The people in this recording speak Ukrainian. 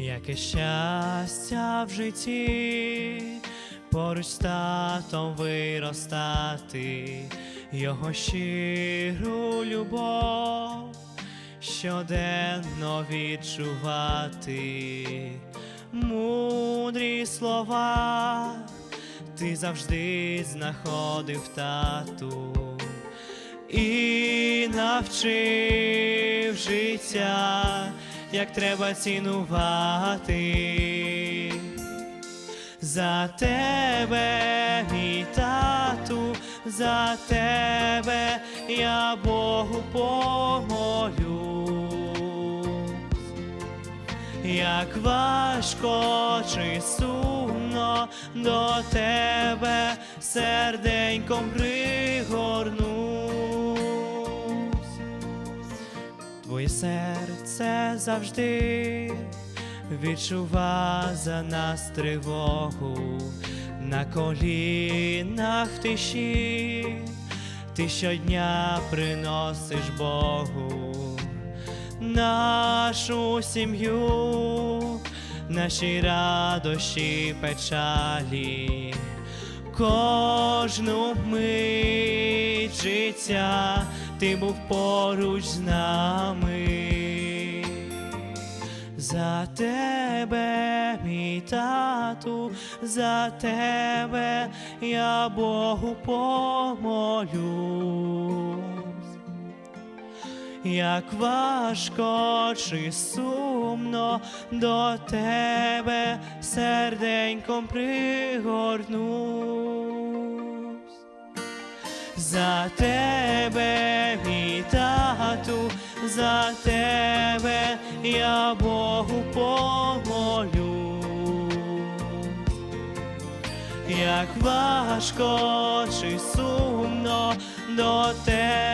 Яке щастя в житті, поруч з татом виростати, його щиру любов щоденно відчувати, мудрі слова, ти завжди знаходив тату. І навчив життя, як треба цінувати. За тебе, мій тату, за тебе я Богу помолюсь. Як важко чи сумно до тебе серденьком пригорнусь. Твоє серце завжди відчува за нас тривогу. На колінах тиші, ти щодня приносиш Богу. Нашу сім'ю, наші радощі, печалі, кожну мить життя ти був поруч з нами. За тебе, мій тату, за тебе я Богу помолюсь. Як важко чи сумно до тебе серденьком пригорнусь. За тебе, за тебе я Богу помолю, Як важко чи сумно до тебе